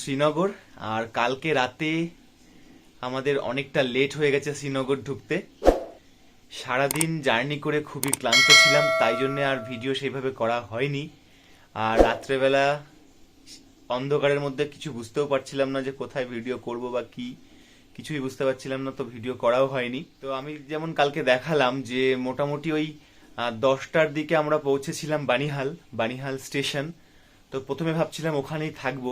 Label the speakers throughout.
Speaker 1: শ্রীনগর, আর কালকে রাতে আমাদের অনেকটা লেট হয়ে গেছে শ্রীনগর ঢুকতে। সারাদিন জার্নি করে খুবই ক্লান্ত ছিলাম, তাই জন্যে আর ভিডিও সেইভাবে করা হয়নি। আর রাত্রেবেলা অন্ধকারের মধ্যে কিছু বুঝতেও পারছিলাম না যে কোথায় ভিডিও করব বা কি, কিছুই বুঝতে পারছিলাম না, তো ভিডিও করাও হয়নি। তো আমি যেমন কালকে দেখালাম যে মোটামুটি ওই দশটার দিকে আমরা পৌঁছেছিলাম বানিহাল বানিহাল স্টেশন। তো প্রথমে ভাবছিলাম ওখানেই থাকব।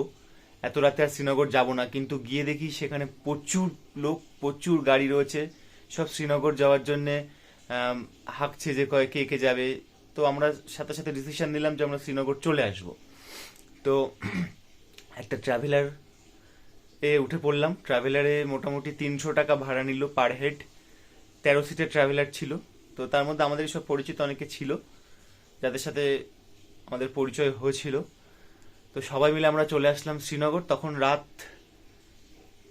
Speaker 1: এত রাতে আর শ্রীনগর যাব না, কিন্তু গিয়ে দেখি সেখানে প্রচুর লোক, প্রচুর গাড়ি রয়েছে। সব শ্রীনগর যাওয়ার জন্যে হাঁকছে যে কয় কে কে যাবে। তো আমরা সাথে সাথে ডিসিশন নিলাম যে আমরা শ্রীনগর চলে আসব। তো একটা ট্রাভেলার এ উঠে পড়লাম। ট্রাভেলারে মোটামুটি তিনশো টাকা ভাড়া নিল পার হেড তেরো সিটের ট্রাভেলার ছিল। তো তার মধ্যে আমাদের সব পরিচিত অনেকে ছিল, যাদের সাথে আমাদের পরিচয় হয়েছিল। তো সবাই মিলে আমরা চলে আসলাম শ্রীনগর। তখন রাত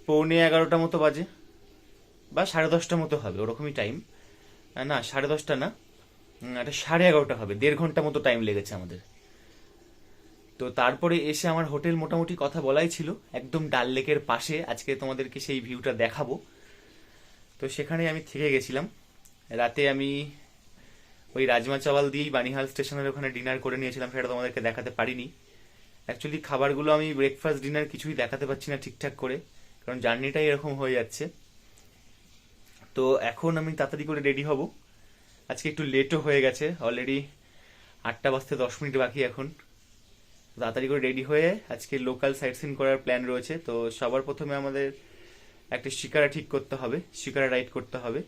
Speaker 1: পৌনে এগারোটা মতো বাজে। বা সাড়ে দশটা মতো হবে, ওরকমই টাইম না, সাড়ে দশটা না। এটা সাড়ে এগারোটা হবে, দেড় ঘণ্টা মতো টাইম লেগেছে আমাদের। তো তারপরে এসে আমার হোটেল মোটামুটি কথা বলাই ছিল, একদম ডাল লেকের পাশে। আজকে তোমাদেরকে সেই ভিউটা দেখাবো। তো সেখানে আমি থেকে গেছিলাম। রাতে আমি ওই রাজমা চাওয়াল দিয়েই বানিহাল স্টেশনের ওখানে ডিনার করে নিয়েছিলাম, সেটা তোমাদেরকে দেখাতে পারিনি। অ্যাকচুয়ালি খাবারগুলো আমি ব্রেকফাস্ট ডিনার কিছুই দেখাতে পারছি না ঠিকঠাক করে, কারণ জার্নিটাই এরকম হয়ে যাচ্ছে। তো এখন আমি তাড়াতাড়ি করে রেডি হব। আজকে একটু লেটও হয়ে গেছে অলরেডি আটটা বাজতে দশ মিনিট বাকি এখন। তাড়াতাড়ি করে রেডি হয়ে আজকে লোকাল সাইট সিন করার প্ল্যান রয়েছে, তো সবার প্রথমে আমাদের একটা শিকারা ঠিক করতে হবে, শিকারা রাইড করতে হবে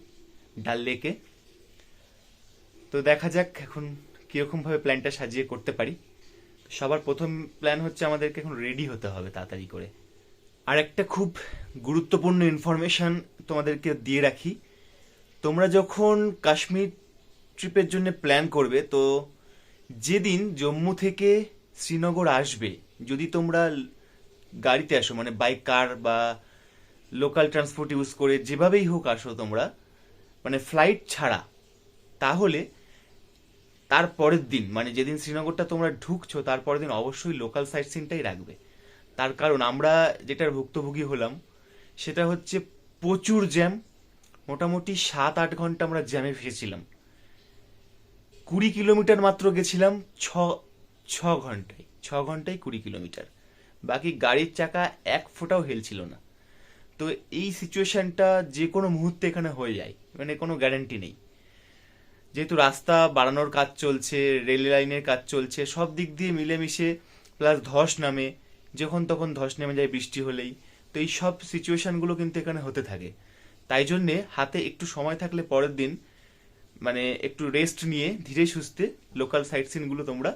Speaker 1: ডাল লেকে। তো দেখা যাক এখন কীরকমভাবে প্ল্যানটা সাজিয়ে করতে পারি। সবার প্রথম প্ল্যান হচ্ছে আমাদেরকে এখন রেডি হতে হবে তাড়াতাড়ি করে। আর একটা খুব গুরুত্বপূর্ণ ইনফরমেশন তোমাদেরকে দিয়ে রাখি। তোমরা যখন কাশ্মীর ট্রিপের জন্য প্ল্যান করবে, তো যেদিন জম্মু থেকে শ্রীনগর আসবে, যদি তোমরা গাড়িতে আসো মানে বাইক কার বা লোকাল ট্রান্সপোর্ট ইউজ করে যেভাবেই হোক আসো তোমরা মানে ফ্লাইট ছাড়া, তাহলে তার পরের দিন মানে যেদিন শ্রীনগরটা তোমরা ঢুকছো তার পরের দিন অবশ্যই লোকাল সাইট সিনটাই রাখবে। তার কারণ আমরা যেটার ভুক্তভোগী হলাম, সেটা হচ্ছে প্রচুর জ্যাম। মোটামুটি সাত আট ঘণ্টা আমরা জ্যামে ফেসেছিলাম কুড়ি কিলোমিটার মাত্র গেছিলাম ছ ছ ঘন্টায় ছ ঘন্টায় কুড়ি কিলোমিটার। বাকি গাড়ির চাকা এক ফোঁটাও হেলছিল না। তো এই সিচুয়েশনটা যে কোনো মুহূর্তে এখানে হয়ে যায় মানে কোনো গ্যারান্টি নেই। যেহেতু রাস্তা বাড়ানোর কাজ চলছে, রেল লাইনের কাজ চলছে, সব দিক দিয়ে মিলেমিশে প্লাস ধস নামে, যখন তখন ধস নেমে যায় বৃষ্টি হলেই। তো এই সব সিচুয়েশনগুলো কিন্তু এখানে হতে থাকে। তাই জন্যে হাতে একটু সময় থাকলে পরের দিন মানে একটু রেস্ট নিয়ে ধীরে সুস্থে লোকাল সাইট সিনগুলো তোমরা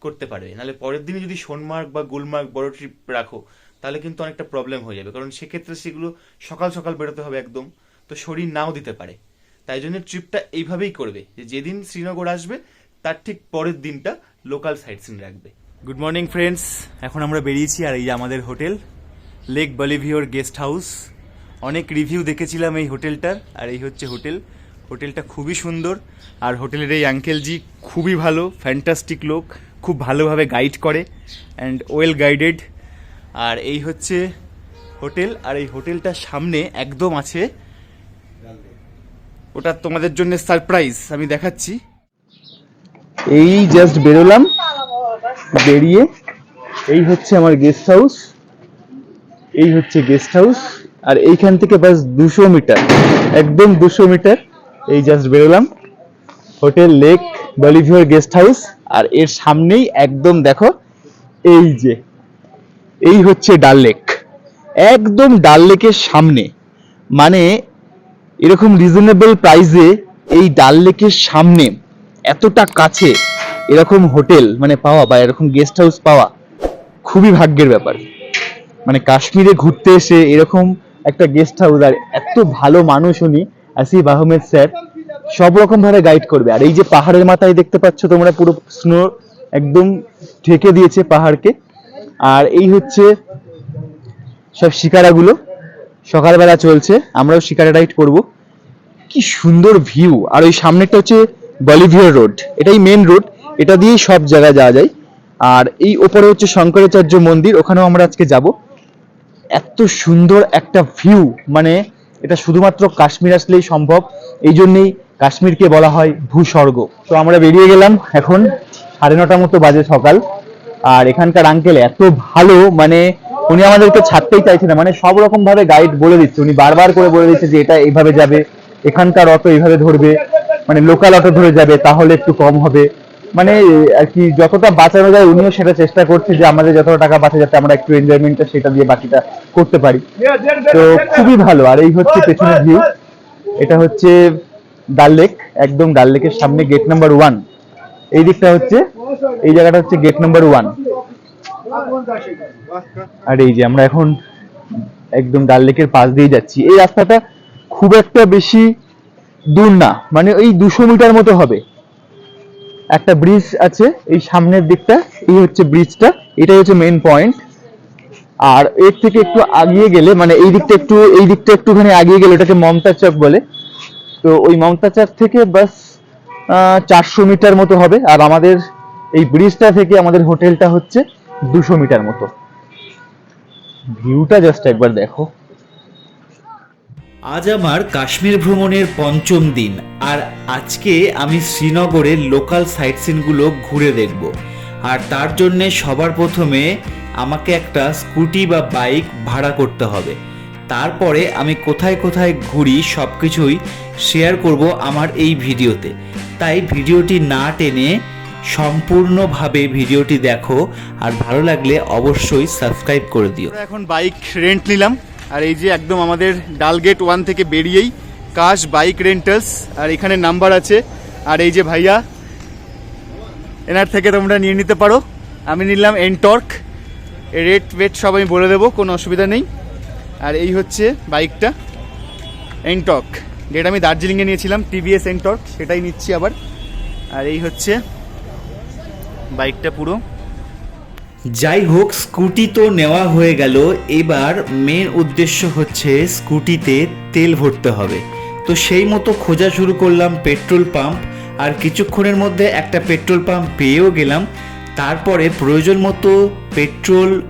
Speaker 1: করতে পারবে। নাহলে পরের দিনে যদি সোনমার্গ বা গুলমার্গ বড় ট্রিপ রাখো, তাহলে কিন্তু অনেকটা প্রবলেম হয়ে যাবে। কারণ সেক্ষেত্রে সেগুলো সকাল সকাল বেরোতে হবে একদম। তো শরীর নাও দিতে পারে। তাই জন্য ট্রিপটা এইভাবেই করবে। যে যেদিন শ্রীনগর আসবে, তার ঠিক পরের দিনটা লোকাল সাইট সিন রাখবে। গুড মর্নিং ফ্রেন্ডস এখন আমরা বেরিয়েছি আর এই আমাদের hotel lake Bellevue guest house অনেক রিভিউ দেখেছিলাম এই হোটেলটার, আর এই হচ্ছে হোটেল। হোটেলটা খুবই সুন্দর, আর হোটেলের এই আঙ্কেলজি খুবই ভালো ফ্যান্টাস্টিক লোক, খুব ভালোভাবে গাইড করে অ্যান্ড ওয়েল গাইডেড আর এই হচ্ছে হোটেল, আর এই হোটেলটার সামনে একদম আছে ওটা তোমাদের জন্য সারপ্রাইজ আমি দেখাচ্ছি। এই জাস্ট বেরোলাম, বেরিয়ে, এই হচ্ছে আমার গেস্ট হাউস এই হচ্ছে গেস্ট হাউস আর এইখান থেকে বাস দুশো মিটার, একদম দুশো মিটার, এই জাস্ট বেরোলাম। Hotel lake Bellevue guest house আর এর সামনেই একদম দেখো, এই যে, এই হচ্ছে ডাল লেক একদম ডাল লেকের সামনে মানে এরকম রিজনেবল প্রাইসে এই ডাল লেকের সামনে এতটা কাছে এরকম হোটেল মানে পাওয়া বা এরকম গেস্ট হাউস পাওয়া খুবই ভাগ্যের ব্যাপার। মানে কাশ্মীরে ঘুরতে এসে এরকম একটা গেস্ট হাউস আর এত ভালো মানুষ উনি, আসিফ আহমেদ স্যার, সব রকম ভাবে গাইড করবে। আর এই যে পাহাড়ের মাথায় দেখতে পাচ্ছ তোমরা পুরো স্নো একদম ঢেকে দিয়েছে পাহাড়কে। আর এই হচ্ছে সব শিকারাগুলো। সকালবেলা চলছে, আমরাও শিকারে রাইড করব। কি সুন্দর ভিউ আর ওই সামনেটা হচ্ছে বলিভিয়ার রোড এটাই মেন রোড এটা দিয়েই সব জায়গায় যাওয়া যায়।
Speaker 2: আর এই ওপরে হচ্ছে শঙ্করাচার্য মন্দির, ওখানেও আমরা আজকে যাব। এত সুন্দর একটা ভিউ মানে এটা শুধুমাত্র কাশ্মীর আসলেই সম্ভব, এই জন্যই কাশ্মীরকে বলা হয় ভূস্বর্গ। তো আমরা বেরিয়ে গেলাম এখন সাড়ে নটা মতো বাজে সকাল। আর এখানকার আঙ্কেল এত ভালো মানে উনি আমাদেরকে ছাড়তেই চাইছে না। মানে সব রকম ভাবে গাইড বলে দিচ্ছে। উনি বারবার করে বলে দিচ্ছে যে এটা এইভাবে যাবে, এখানকার অটো এইভাবে ধরবে মানে লোকাল অটো ধরে যাবে, তাহলে একটু কম হবে। মানে আর কি যতটা বাঁচানো যায় উনিও সেটা চেষ্টা করছে যে আমাদের যতটা টাকা বাঁচা যাতে আমরা একটু এনজয়মেন্টটা সেটা দিয়ে বাকিটা করতে পারি। তো খুবই ভালো। আর এই হচ্ছে পেছনের ভিউ এটা হচ্ছে ডাল লেক একদম ডাল লেকের সামনে গেট নাম্বার ওয়ান এই দিকটা হচ্ছে, এই জায়গাটা হচ্ছে গেট নাম্বার ওয়ান আর এই যে আমরা এখন একদম ডাল লেকের পাশ দিয়ে যাচ্ছি। এই রাস্তাটা খুব একটা বেশি দূর না মানে ওই দুশো মিটার মতো হবে। একটা ব্রিজ আছে, এই সামনের দিকটা, এই হচ্ছে ব্রিজটা এটাই হচ্ছে মেন পয়েন্ট আর এর থেকে একটু আগিয়ে গেলে মানে এই দিকটা একটু, এই দিকটা একটুখানি আগিয়ে গেলে, ওটাকে মমতা চক বলে। তো ওই মমতা চক থেকে বাস চারশো মিটার মতো হবে। আর আমাদের এই ব্রিজটা থেকে আমাদের হোটেলটা হচ্ছে দুশো মিটার মতো। ভিউটা জাস্ট একবার দেখো।
Speaker 3: আজ আমার কাশ্মীর ভ্রমণের পঞ্চম দিন, আর আজকে আমি শ্রীনগরের লোকাল সাইট সিনগুলো ঘুরে দেখব। আর তার জন্যে সবার প্রথমে আমাকে একটা স্কুটি বা বাইক ভাড়া করতে হবে। তারপরে আমি কোথায় কোথায় ঘুরি সব কিছুই শেয়ার করব আমার এই ভিডিওতে। তাই ভিডিওটি না টেনে সম্পূর্ণভাবে ভিডিওটি দেখো আর ভালো লাগলে অবশ্যই সাবস্ক্রাইব করে দিও।
Speaker 1: এখন বাইক রেন্ট নিলাম। আর এই যে একদম আমাদের ডালগেট ওয়ান থেকে বেরিয়েই কাশ বাইক রেন্টালস আর এখানে নাম্বার আছে। আর এই যে ভাইয়া, এনার থেকে তোমরা নিয়ে নিতে পারো। আমি নিলাম এনটর্ক রেট ওয়েট সব আমি বলে দেবো, কোনো অসুবিধা নেই। আর এই হচ্ছে বাইকটা এনটর্ক যেটা আমি দার্জিলিংয়ে নিয়েছিলাম টিভিএস এনটর্ক সেটাই নিচ্ছি আবার। আর এই হচ্ছে বাইকটা পুরো।
Speaker 3: যাই হোক, স্কুটি তো নেওয়া হয়ে গেল। এবার মেন উদ্দেশ্য হচ্ছে স্কুটিতে তেল ভরতে হবে। তো সেই মতো খোঁজা শুরু করলাম পেট্রোল পাম্প। আর কিছুক্ষণের মধ্যে একটা পেট্রোল পাম্প পেয়েও গেলাম। তারপরে প্রয়োজন মতো পেট্রোল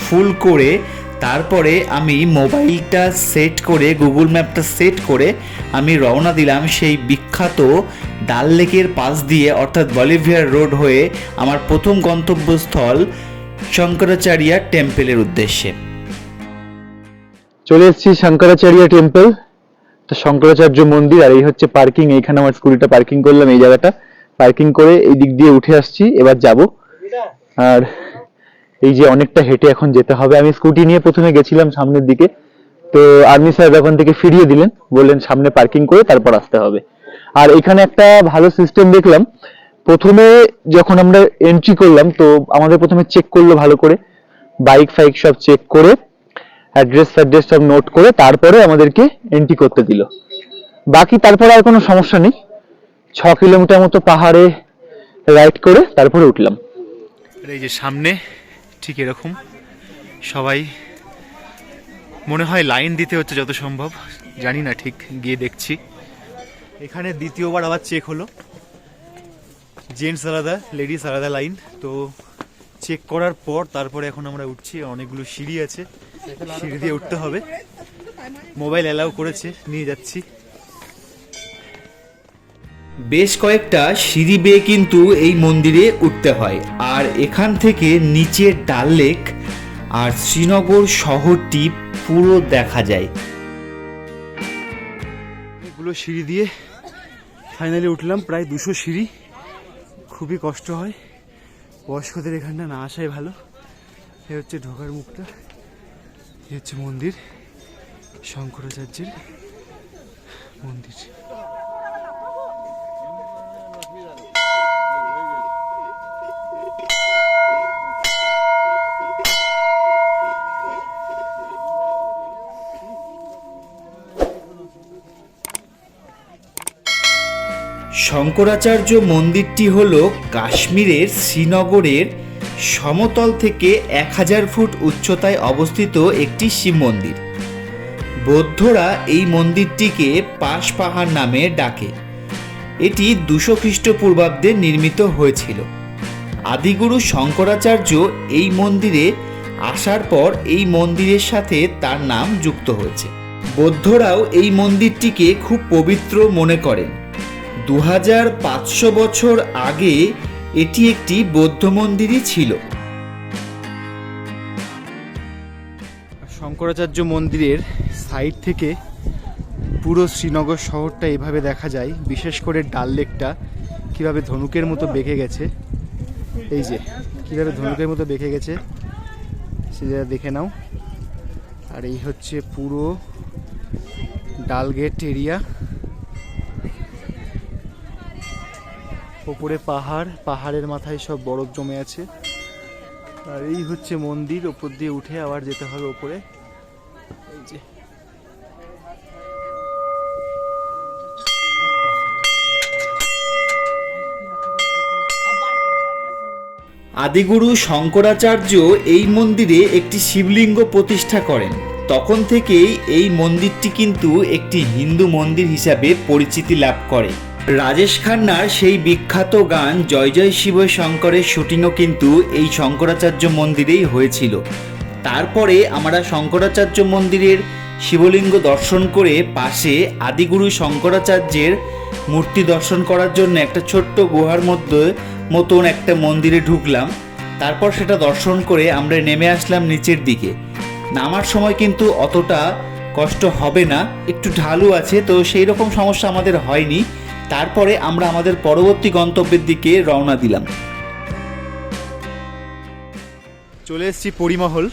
Speaker 3: ফুল করে তারপরে আমি মোবাইলটা সেট করে গুগল ম্যাপটা সেট করে আমি রওনা দিলাম সেই বিখ্যাত ডাল লেকের পাশ দিয়ে, অর্থাৎ বলিভিয়ার রোড হয়ে আমার প্রথম গন্তব্যস্থল শঙ্করাচার্য টেম্পলের উদ্দেশ্যে।
Speaker 2: চলে এসেছি শঙ্করাচার্য টেম্পল, তো শঙ্করাচার্য মন্দির, আর এই হচ্ছে পার্কিং, এইখানে আমার স্কুটিটা পার্কিং করলাম, এই জায়গাটা। পার্কিং করে এই দিক দিয়ে উঠে আসছি, এবার যাব। আর এই যে অনেকটা হেঁটে এখন যেতে হবে। আমি স্কুটি নিয়ে প্রথমে গেছিলাম সামনের দিকে। তো আর্মি সাহেব ওখান থেকে ফিরিয়ে দিলেন। বললেন, সামনে পার্কিং করে তারপর আসতে হবে। আর এখানে একটা ভালো সিস্টেম দেখলাম। প্রথমে যখন আমরা এন্ট্রি করলাম, তো আমাদের প্রথমে চেক করল ভালো করে। বাইক ফাইক সব চেক করে অ্যাড্রেস ফ্যাড্রেস সব নোট করে তারপরে আমাদেরকে এন্ট্রি করতে দিল। বাকি তারপরে আর কোনো সমস্যা নেই। ছ কিলোমিটার মতো পাহাড়ে রাইড করে তারপরে উঠলাম।
Speaker 1: এই যে সামনে ঠিক এরকম। সবাই মনে হয় লাইন দিতে হচ্ছে যত সম্ভব। জানি না ঠিক গিয়ে দেখছি। এখানে দ্বিতীয়বার আবার চেক হলো। জেন্টস আলাদা লেডিস আলাদা লাইন তো চেক করার পর তারপরে এখন আমরা উঠছি। অনেকগুলো সিঁড়ি আছে। সিঁড়ি দিয়ে উঠতে হবে। মোবাইল অ্যালাউ করেছে, নিয়ে যাচ্ছি।
Speaker 3: বেশ কয়েকটা সিঁড়ি বেয়ে কিন্তু এই মন্দিরে উঠতে হয়। আর এখান থেকে নিচে ডাল লেক আর শ্রীনগর শহরটি পুরো দেখা যায়।
Speaker 1: এগুলো সিঁড়ি দিয়ে ফাইনালি উঠলাম, প্রায় দুশো সিঁড়ি। খুবই কষ্ট হয়। বয়স্কদের এখানটা না আসাই ভালো। এ হচ্ছে ঢোকার মুখটা। এ হচ্ছে মন্দির, শঙ্করাচার্যের মন্দির।
Speaker 3: শঙ্করাচার্য মন্দিরটি হল কাশ্মীরের শ্রীনগরের সমতল থেকে এক হাজার ফুট উচ্চতায় অবস্থিত একটি শিব মন্দির। বৌদ্ধরা এই মন্দিরটিকে পাশ পাহাড় নামে ডাকে। এটি দুশো খ্রিস্টপূর্বাব্দে নির্মিত হয়েছিল। আদিগুরু শঙ্করাচার্য এই মন্দিরে আসার পর এই মন্দিরের সাথে তার নাম যুক্ত হয়েছে। বৌদ্ধরাও এই মন্দিরটিকে খুব পবিত্র মনে করেন। দু হাজার পাঁচশো বছর আগে এটি একটি বৌদ্ধ মন্দিরই ছিল।
Speaker 1: শঙ্করাচার্য মন্দিরের সাইড থেকে পুরো শ্রীনগর শহরটা এভাবে দেখা যায়, বিশেষ করে ডাল লেকটা কীভাবে ধনুকের মতো বেঁকে গেছে। এই যে, কীভাবে ধনুকের মতো বেঁকে গেছে সে সেটা দেখে নাও। আর এই হচ্ছে পুরো ডাল গেট এরিয়া। ওপরে পাহাড়, পাহাড়ের মাথায় সব বরফ জমে আছে। আর এই হচ্ছে মন্দির, ওপর দিয়ে উঠে আবার যেতে হবে ওপরে।
Speaker 3: আদিগুরু শঙ্করাচার্য এই মন্দিরে একটি শিবলিঙ্গ প্রতিষ্ঠা করেন। তখন থেকেই এই মন্দিরটি কিন্তু একটি হিন্দু মন্দির হিসাবে পরিচিতি লাভ করে। রাজেশ খান্নার সেই বিখ্যাত গান জয় জয় শিব শঙ্করের শুটিংও কিন্তু এই শঙ্করাচার্য মন্দিরেই হয়েছিল। তারপরে আমরা শঙ্করাচার্য মন্দিরের শিবলিঙ্গ দর্শন করে পাশে আদিগুরু শঙ্করাচার্যের মূর্তি দর্শন করার জন্য একটা ছোট্ট গুহার মধ্যে, মতন একটা মন্দিরে ঢুকলাম। তারপর সেটা দর্শন করে আমরা নেমে আসলাম নিচের দিকে। নামার সময় কিন্তু অতটা কষ্ট হবে না, একটু ঢালু আছে, তো সেই রকম সমস্যা আমাদের হয়নি। তারপরে আমরা আমাদের পরবর্তী গন্তব্যের দিকে রওনা দিলাম।
Speaker 1: চলে এসেছি পরিমহল,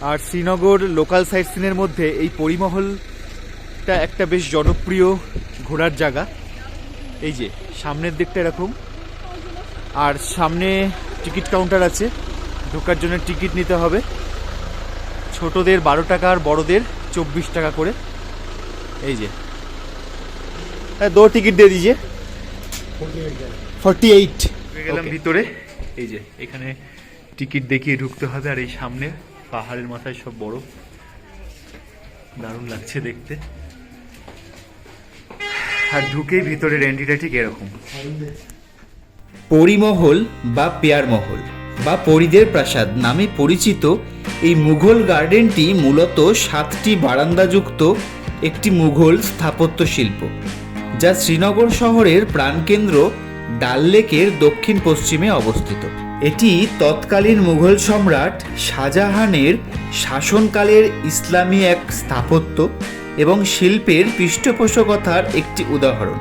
Speaker 1: আর শ্রীনগর লোকাল সাইট সিনের মধ্যে এই পরিমহলটা একটা বেশ জনপ্রিয় ঘোরার জায়গা। এই যে, সামনের দিকটা এরকম। আর সামনে টিকিট কাউন্টার আছে, ঢোকার জন্য টিকিট নিতে হবে। ছোটদের বারো টাকা আর বড়দের চব্বিশ টাকা করে। এই যে দো টিকিট দিয়ে দিজিয়ে ফর্টি এইট গেলাম ভিতরে। এই যে এখানে টিকিট দেখিয়ে ঢুকতে হবে আর এই সামনে পাহাড়ের মাথায় সব বরফ দারুণ লাগছে দেখতে। আর ঢুকেই ভিতরের এন্ট্রিটা ঠিক এরকম।
Speaker 3: পরিমহল বা পেয়ার মহল বা পরিদের প্রাসাদ নামে পরিচিত এই মুঘল গার্ডেনটি মূলত সাতটি বারান্দাযুক্ত একটি মুঘল স্থাপত্য শিল্প। যা শ্রীনগর শহরের প্রাণকেন্দ্র ডাল লেকের দক্ষিণ পশ্চিমে অবস্থিত। এটি তৎকালীন মুঘল সম্রাট শাহজাহানের শাসনকালের ইসলামী এক স্থাপত্য এবং শিল্পের পৃষ্ঠপোষকতার একটি উদাহরণ,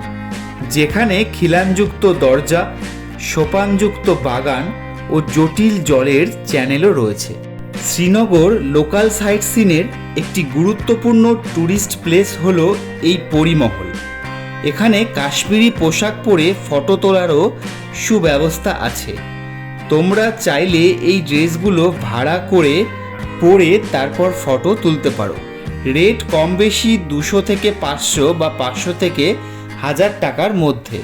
Speaker 3: যেখানে খিলানযুক্ত দরজা, সোপানযুক্ত বাগান ও জটিল জলের চ্যানেলও রয়েছে। শ্রীনগর লোকাল সাইট সিনের একটি গুরুত্বপূর্ণ ট্যুরিস্ট প্লেস হল এই পরিমহল। এখানে কাশ্মীরি পোশাক পরে ফটো তোলারও সুব্যবস্থা আছে। তোমরা চাইলে এই ড্রেসগুলো ভাড়া করে পরে তারপর ফটো তুলতে পারো। রেট কম বেশি দুশো থেকে পাঁচশো বা পাঁচশো থেকে হাজার টাকার মধ্যে।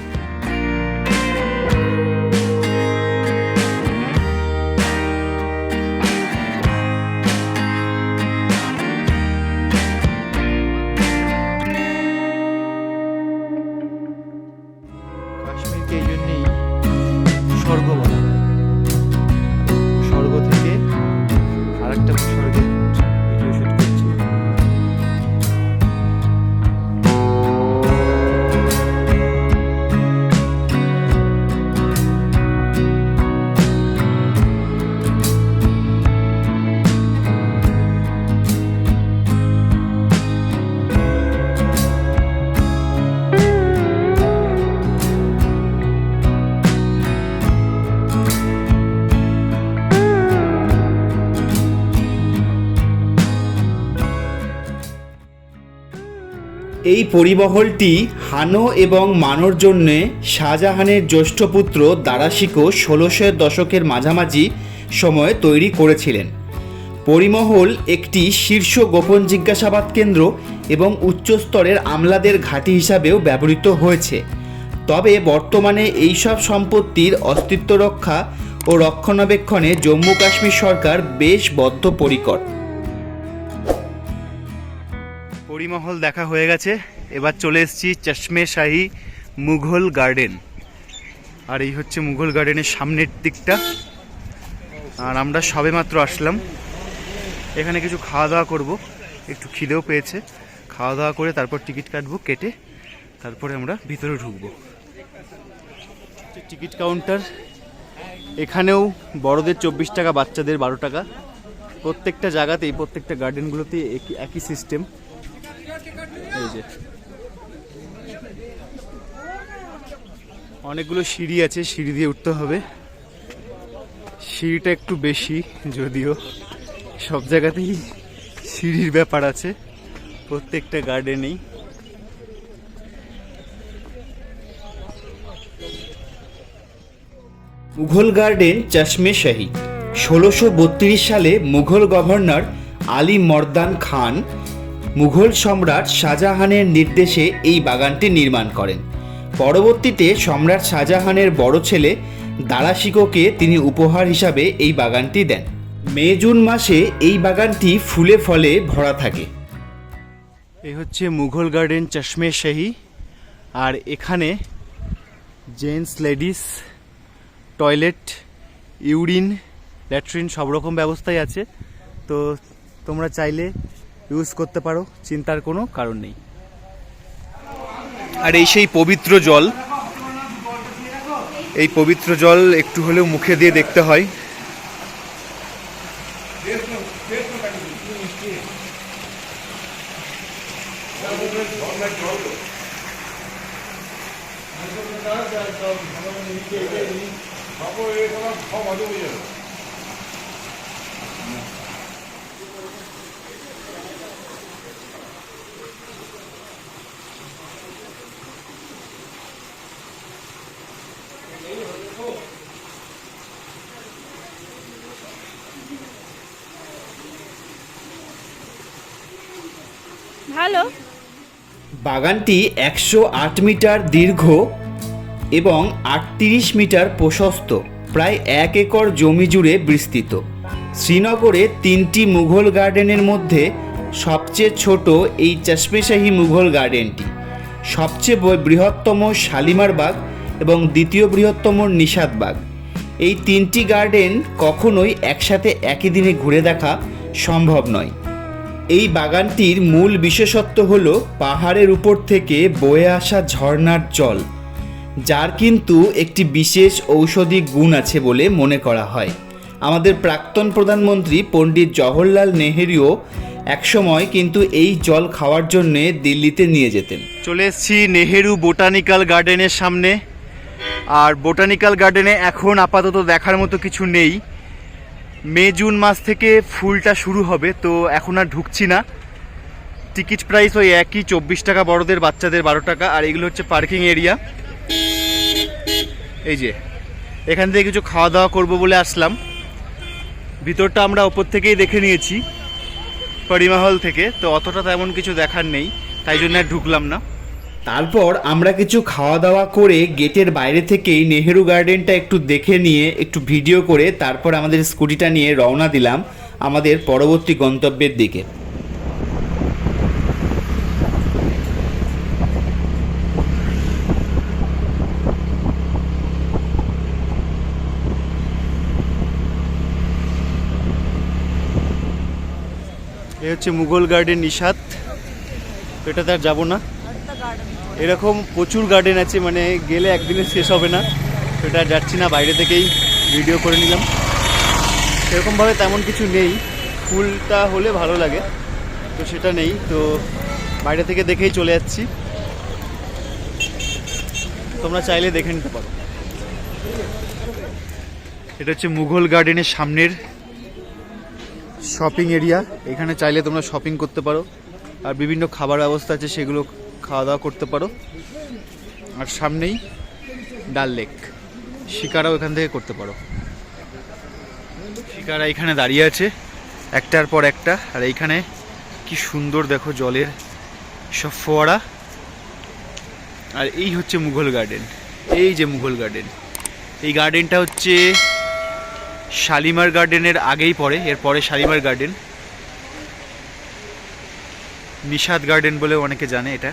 Speaker 3: পরিবহলটি হানো এবং মানোর জন্যে শাহজাহানের জ্যৈষ্ঠ পুত্র দারাশিকো ষোলোশো দশকের মাঝামাঝি সময়ে তৈরি করেছিলেন। পরিমহল একটি শীর্ষ গোপন জিজ্ঞাসাবাদ কেন্দ্র এবং উচ্চস্তরের আমলাদের ঘাঁটি হিসাবেও ব্যবহৃত হয়েছে। তবে বর্তমানে এইসব সম্পত্তির অস্তিত্ব রক্ষা ও রক্ষণাবেক্ষণে জম্মু কাশ্মীর সরকার বেশ বদ্ধপরিকর।
Speaker 1: পরিমহল দেখা হয়ে গেছে। এবার চলে এসেছি চশমে শাহী মুঘল গার্ডেন। আর এই হচ্ছে মুঘল গার্ডেনের সামনের দিকটা। আর আমরা সবেমাত্র আসলাম। এখানে কিছু খাওয়া দাওয়া করব। একটু খিদেও পেয়েছে। খাওয়া দাওয়া করে তারপর টিকিট কাটবো কেটে, তারপরে আমরা ভিতরে ঢুকবো। Ticket counter. এখানেও বড়দের চব্বিশ টাকা, বাচ্চাদের বারো টাকা। প্রত্যেকটা জায়গাতেই, প্রত্যেকটা গার্ডেনগুলোতে একই একই সিস্টেম এই যে। অনেকগুলো সিঁড়ি আছে, সিঁড়ি দিয়ে উঠতে হবে। সিঁড়িটা একটু বেশি, যদিও সব জায়গাতেই সিঁড়ির ব্যাপার আছে, প্রত্যেকটা গার্ডেনেই।
Speaker 3: মুঘল গার্ডেন চশমে শাহী ষোলোশো বত্রিশ সালে মুঘল গভর্নর আলী মর্দান খান মুঘল সম্রাট শাহজাহানের নির্দেশে এই বাগানটি নির্মাণ করেন। পরবর্তীতে সম্রাট শাহজাহানের বড় ছেলে দারাশিকোকে তিনি উপহার হিসাবে এই বাগানটি দেন। মে, জুন মাসে এই বাগানটি ফুলে ফলে ভরা থাকে।
Speaker 1: এই হচ্ছে মুঘল গার্ডেন চশমে শাহী। আর এখানে gents ladies, toilet, urine, latrine সব রকম ব্যবস্থাই আছে। তো তোমরা চাইলে ইউজ করতে পারো, চিন্তার কোনো কারণ নেই। আর এই সেই পবিত্র জল, এই পবিত্র জল একটু হলেও মুখে দিয়ে দেখতে হয়।
Speaker 4: ভালো
Speaker 3: বাগানটি একশো আট মিটার দীর্ঘ এবং আটত্রিশ মিটার প্রশস্ত, প্রায় এক একর জমি জুড়ে বিস্তৃত। শ্রীনগরে তিনটি মুঘল গার্ডেনের মধ্যে সবচেয়ে ছোট এই চশমেশাহী মুঘল গার্ডেনটি। সবচেয়ে বৃহত্তম শালিমার বাগ এবং দ্বিতীয় বৃহত্তম নিষাদ বাগ। এই তিনটি গার্ডেন কখনোই একসাথে একই দিনে ঘুরে দেখা সম্ভব নয়। এই বাগানটির মূল বিশেষত্ব হল পাহাড়ের উপর থেকে বয়ে আসা ঝর্ণার জল, যার কিন্তু একটি বিশেষ ঔষধি গুণ আছে বলে মনে করা হয়। আমাদের প্রাক্তন প্রধানমন্ত্রী পণ্ডিত জওহরলাল নেহেরুও একসময় কিন্তু এই জল খাওয়ার জন্যে দিল্লিতে নিয়ে যেতেন।
Speaker 1: চলে এসেছি নেহেরু বোটানিক্যাল গার্ডেনের সামনে। আর বোটানিক্যাল গার্ডেনে এখন আপাতত দেখার মতো কিছু নেই। মে, জুন মাস থেকে ফুলটা শুরু হবে, তো এখন আর ঢুকছি না। টিকিট প্রাইস ওই একই, চব্বিশ টাকা বড়দের, বাচ্চাদের বারো টাকা, আর এগুলো হচ্ছে পার্কিং এরিয়া। এই যে, এখান থেকে কিছু খাওয়া দাওয়া করব বলে আসলাম। ভিতরটা আমরা ওপর থেকেই দেখে নিয়েছি, পরিমাহল থেকে, তো অতটা তেমন কিছু দেখার নেই, তাই জন্য আর ঢুকলাম না।
Speaker 3: তারপর আমরা কিছু খাওয়া দাওয়া করে গেটের বাইরে থেকেই নেহেরু গার্ডেনটা একটু দেখে নিয়ে একটু ভিডিও করে তারপর আমাদের স্কুটিটা নিয়ে রওনা দিলাম আমাদের পরবর্তী গন্তব্যের দিকে।
Speaker 1: এ হচ্ছে মুঘল গার্ডেন নিষাদ। এটাতে আর যাব না। এরকম প্রচুর গার্ডেন আছে মানে গেলে একদিনে শেষ হবে না। সেটা যাচ্ছি না, বাইরে থেকেই ভিডিও করে নিলাম। সেরকমভাবে তেমন কিছু নেই, ফুলটা হলে ভালো লাগে, তো সেটা নেই, তো বাইরে থেকে দেখেই চলে যাচ্ছি। তোমরা চাইলে দেখে নিতে পারো। এটা হচ্ছে মুঘল গার্ডেনের সামনের শপিং এরিয়া এখানে চাইলে তোমরা শপিং করতে পারো। আর বিভিন্ন খাবার ব্যবস্থা আছে, সেগুলো খাওয়া দাওয়া করতে পারো। আর সামনেই ডাল লেক। শিকারাও এখান থেকে করতে পারো। শিকারা এখানে দাঁড়িয়ে আছে, একটার পর একটা। আর এইখানে কি সুন্দর দেখো জলের সব ফোয়ারা। আর এই হচ্ছে মুঘল গার্ডেন। এই যে মুঘল গার্ডেন। এই গার্ডেনটা হচ্ছে শালিমার গার্ডেনের আগেই পড়ে, এরপরে শালিমার গার্ডেন। নিষাদ গার্ডেন বলে অনেকে জানে এটা।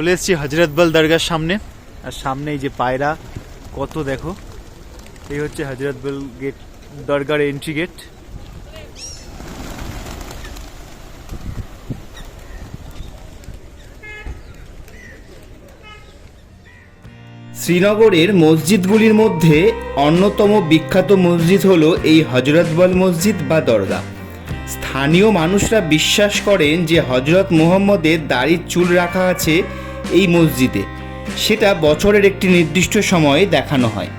Speaker 1: চলে এসেছি হজরতবল দরগার সামনে। আর সামনে এই যে পায়রা, কত দেখো। এই হচ্ছে হজরতবল গেট, দরগার এন্ট্রি গেট
Speaker 3: শ্রীনগরের মসজিদগুলির মধ্যে অন্যতম বিখ্যাত মসজিদ হলো এই হজরতবল মসজিদ বা দরগা। স্থানীয় মানুষরা বিশ্বাস করেন যে হজরত মুহম্মদের দাড়ির চুল রাখা আছে এই মসজিদে। সেটা বছরের একটি নির্দিষ্ট সময়ে দেখানো হয়।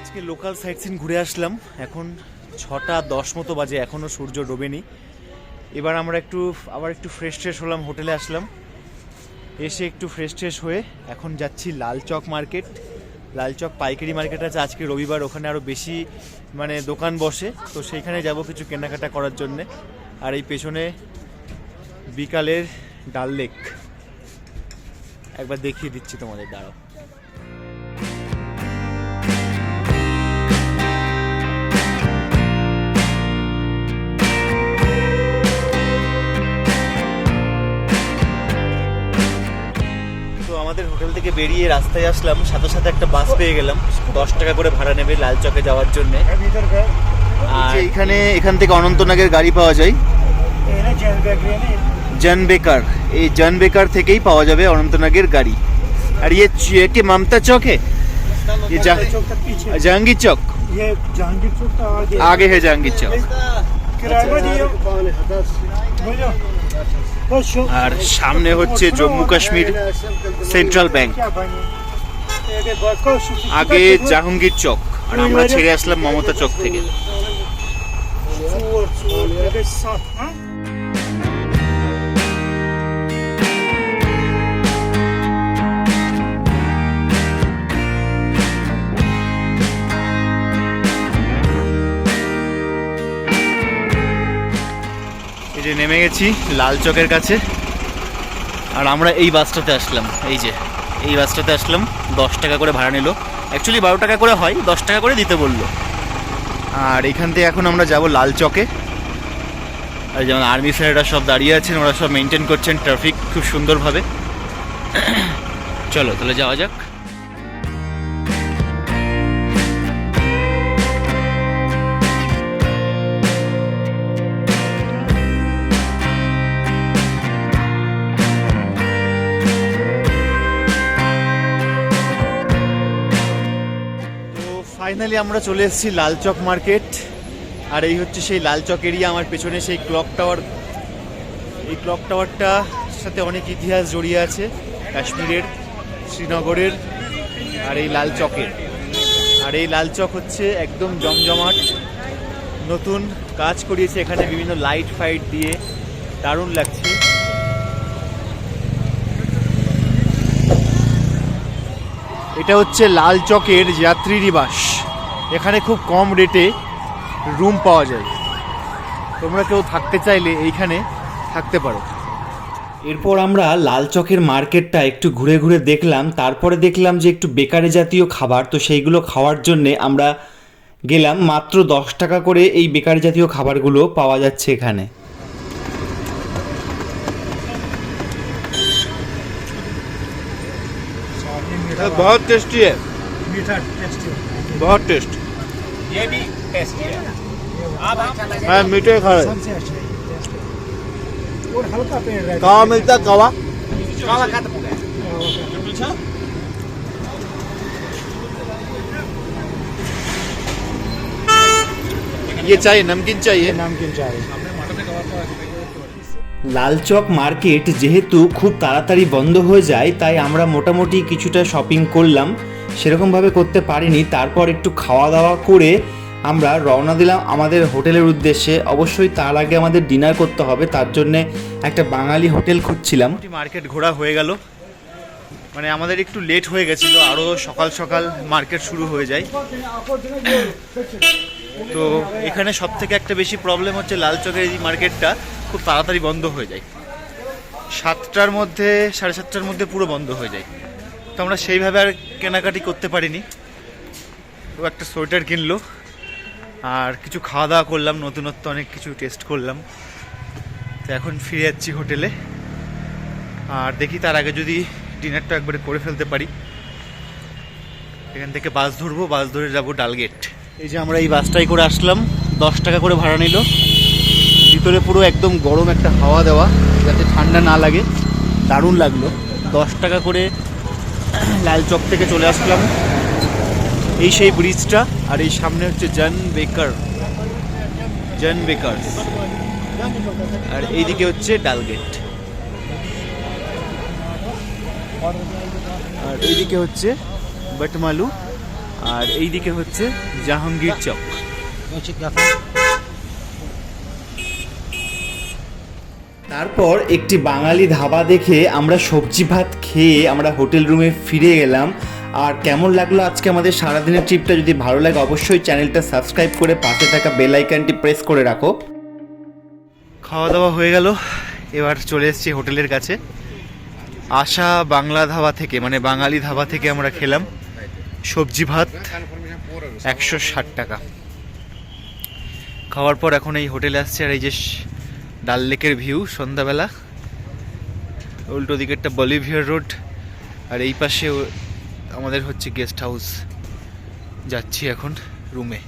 Speaker 1: আজকে লোকাল সাইট সিন ঘুরে আসলাম। এখন ছটা দশ মতো বাজে এখনও সূর্য ডোবেনি। এবার আমরা একটু, আবার একটু ফ্রেশ ট্রেশ হলাম, হোটেলে আসলাম। এসে একটু ফ্রেশ ট্রেশ হয়ে এখন যাচ্ছি লালচক মার্কেট। লালচক পাইকারি মার্কেট আছে, আজকে রবিবার, ওখানে আরও বেশি মানে দোকান বসে। তো সেইখানে যাব কিছু কেনাকাটা করার জন্যে। আর এই পেছনে বিকালের ডাল লেক একবার দেখিয়ে দিচ্ছি তোমাদের দাঁড়াও। তো আমাদের হোটেল থেকে বেরিয়ে রাস্তায় আসলাম সাথে সাথে একটা বাস পেয়ে গেলাম। দশ টাকা করে ভাড়া নেবে লাল চকে যাওয়ার জন্য। আর এখানে এখান থেকে অনন্তনাগের গাড়ি পাওয়া যায়। জন বেকার। এই জন বেকার থেকেই পাওয়া যাবে অনন্তনাগের গাড়ি আর ইয়ে ये কি মমতা चौक है ये जहाँ-
Speaker 4: चौक तक पीछे
Speaker 1: जहांगीर चौक
Speaker 4: ये जहांगीर चौक का आगे
Speaker 1: आगे है जहांगीर चौक
Speaker 4: किराया दियो बोलो बस शो
Speaker 1: আর সামনে হচ্ছে জম্মু কাশ্মীর সেন্ট্রাল ব্যাংক
Speaker 4: क्या बनी ये बाको
Speaker 1: আগে জাহাঙ্গীর চক আর আমরা ছেড়ে আসলাম মমতা চক থেকে যে নেমে গেছি, লাল চকের কাছে। আর আমরা এই বাসটাতে আসলাম, এই যে, এই বাসটাতে আসলাম, দশ টাকা করে ভাড়া নিল। অ্যাকচুয়ালি বারো টাকা করে হয়, দশ টাকা করে দিতে বলল। আর এখান থেকে এখন আমরা যাব লাল চকে। আর যেমন আর্মি স্যারেরা সব দাঁড়িয়ে আছেন, ওরা সব মেনটেন করছেন ট্রাফিক খুব সুন্দরভাবে। চলো, তাহলে যাওয়া যাক। ফাইনালি আমরা চলে এসেছি লালচক মার্কেট। আর এই হচ্ছে সেই লালচক এরিয়া, আমার পেছনে সেই ক্লক টাওয়ার। এই ক্লক টাওয়ারটা সাথে অনেক ইতিহাস জড়িয়ে আছে, কাশ্মীরের, শ্রীনগরের, আর এই লাল চকের আর এই লালচক হচ্ছে একদম জমজমাট। নতুন কাজ করিয়েছে এখানে বিভিন্ন লাইট ফাইট দিয়ে। দারুণ লাগছে। এটা হচ্ছে লাল চকের যাত্রী নিবাস এখানে খুব কম রেটে রুম পাওয়া যায় তোমরা কেউ থাকতে চাইলে এইখানে থাকতে পারো
Speaker 3: এরপর আমরা লাল চকের মার্কেটটা একটু ঘুরে ঘুরে দেখলাম তারপরে দেখলাম যে একটু বেকারি জাতীয় খাবার তো সেইগুলো খাওয়ার জন্যে আমরা গেলাম মাত্র দশ টাকা করে এই বেকারি জাতীয় খাবারগুলো পাওয়া যাচ্ছে এখানে
Speaker 1: बहुत टेस्टी है
Speaker 4: मीठा टेस्ट है
Speaker 1: बहुत टेस्ट
Speaker 5: ये भी टेस्टी है अब हम
Speaker 1: हाँ मीठे खा रहे
Speaker 4: सबसे अच्छा है टेस्ट और हल्का पेड़ रहता
Speaker 1: कवा मिलता कवा
Speaker 5: काला खत्म हो गया
Speaker 1: ये चाहिए नमकीन चाहिए
Speaker 4: नमकीन चाय
Speaker 3: লালচক মার্কেট যেহেতু খুব তাড়াতাড়ি বন্ধ হয়ে যায় তাই আমরা মোটামুটি কিছুটা শপিং করলাম সেরকমভাবে করতে পারিনি। তারপর একটু খাওয়া দাওয়া করে আমরা রওনা দিলাম আমাদের হোটেলের উদ্দেশ্যে। অবশ্যই তার আগে আমাদের ডিনার করতে হবে, তার জন্যে একটা বাঙালি হোটেল খুঁজছিলাম।
Speaker 1: মার্কেট ঘোরা হয়ে গেল। মানে আমাদের একটু লেট হয়ে গেছিল আরও সকাল সকাল মার্কেট শুরু হয়ে যায়। তো এখানে সব থেকে একটা বেশি প্রবলেম হচ্ছে লাল চকের এই মার্কেটটা খুব তাড়াতাড়ি বন্ধ হয়ে যায়। সাতটার মধ্যে, সাড়ে সাতটার মধ্যে পুরো বন্ধ হয়ে যায়। তো আমরা সেইভাবে আর কেনাকাটি করতে পারিনি। তো একটা সোয়েটার কিনলো, আর কিছু খাওয়া দাওয়া করলাম, নতুনত্ব অনেক কিছু টেস্ট করলাম। তো এখন ফিরে যাচ্ছি হোটেলে। আর দেখি তার আগে যদি ডিনারটা একবারে করে ফেলতে পারি। এখান থেকে বাস ধরবো, বাস ধরে যাব ডালগেট। এই যে আমরা এই বাসটাই করে আসলাম, দশ টাকা করে ভাড়া নিল। ভিতরে পুরো একদম গরম একটা হাওয়া দেওয়া, যাতে ঠান্ডা না লাগে। দারুণ লাগল। দশ টাকা করে লাল চক থেকে চলে আসলাম। এই সেই ব্রিজটা আর এই সামনে হচ্ছে জন বেকার জন বেকার্স আর এইদিকে হচ্ছে ডালগেট আর এইদিকে হচ্ছে বটমালু আর এইদিকে হচ্ছে জাহাঙ্গীর চক
Speaker 3: তারপর একটি বাঙালি ধাবা দেখে আমরা সবজি ভাত খেয়ে আমরা হোটেল রুমে ফিরে গেলাম আর কেমন লাগল আজকে আমাদের সারাদিনের ট্রিপটা? যদি ভালো লাগে অবশ্যই চ্যানেলটা সাবস্ক্রাইব করে পাশে থাকা বেল আইকনটি প্রেস করে রাখো।
Speaker 1: খাওয়া দাওয়া হয়ে গেল। এবার চলে এসেছি হোটেলের কাছে। আশা বাংলা ধাবা থেকে মানে বাঙালি ধাবা থেকে আমরা খেলাম সবজি ভাত একশো ষাট টাকা। খাওয়ার পর এখন এই হোটেলে আসছে আর এই যে ডাল লেকের ভিউ, সন্ধ্যাবেলা। উল্টো দিকেরটা বলিভিয়ার রোড, আর এই পাশে আমাদের হচ্ছে গেস্ট হাউস। যাচ্ছি এখন রুমে।